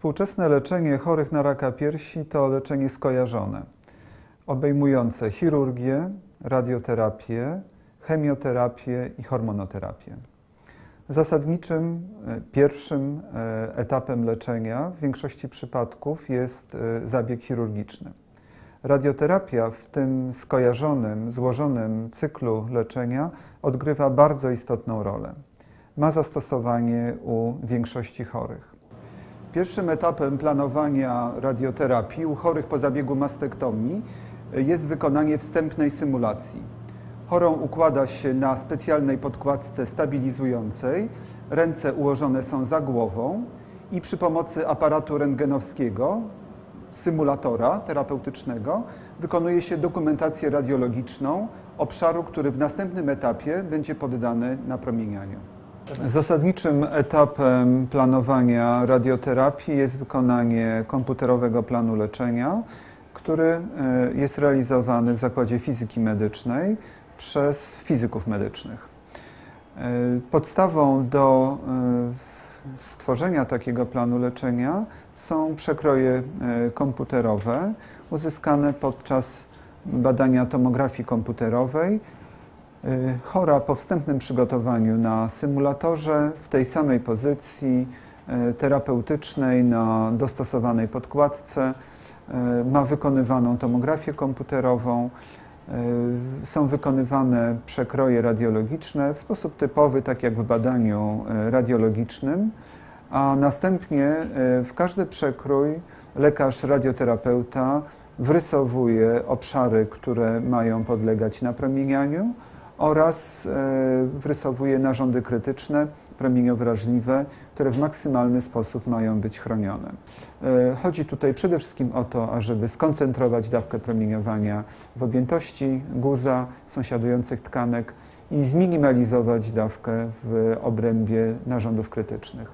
Współczesne leczenie chorych na raka piersi to leczenie skojarzone, obejmujące chirurgię, radioterapię, chemioterapię i hormonoterapię. Zasadniczym e, pierwszym e, etapem leczenia w większości przypadków jest e, zabieg chirurgiczny. Radioterapia w tym skojarzonym, złożonym cyklu leczenia odgrywa bardzo istotną rolę. Ma zastosowanie u większości chorych. Pierwszym etapem planowania radioterapii u chorych po zabiegu mastektomii jest wykonanie wstępnej symulacji. Chorą układa się na specjalnej podkładce stabilizującej, ręce ułożone są za głową i przy pomocy aparatu rentgenowskiego, symulatora terapeutycznego, wykonuje się dokumentację radiologiczną obszaru, który w następnym etapie będzie poddany napromienianiu. Zasadniczym etapem planowania radioterapii jest wykonanie komputerowego planu leczenia, który e, jest realizowany w Zakładzie Fizyki Medycznej przez fizyków medycznych. E, podstawą do e, stworzenia takiego planu leczenia są przekroje komputerowe uzyskane podczas badania tomografii komputerowej chora po wstępnym przygotowaniu na symulatorze w tej samej pozycji y, terapeutycznej na dostosowanej podkładce y, ma wykonywaną tomografię komputerową, są wykonywane przekroje radiologiczne w sposób typowy, tak jak w badaniu radiologicznym, a następnie w każdy przekrój lekarz radioterapeuta wrysowuje obszary, które mają podlegać napromienianiu, oraz e, wrysowuje narządy krytyczne, promieniowrażliwe, które w maksymalny sposób mają być chronione. E, chodzi tutaj przede wszystkim o to, ażeby skoncentrować dawkę promieniowania w objętości guza, sąsiadujących tkanek i zminimalizować dawkę w obrębie narządów krytycznych.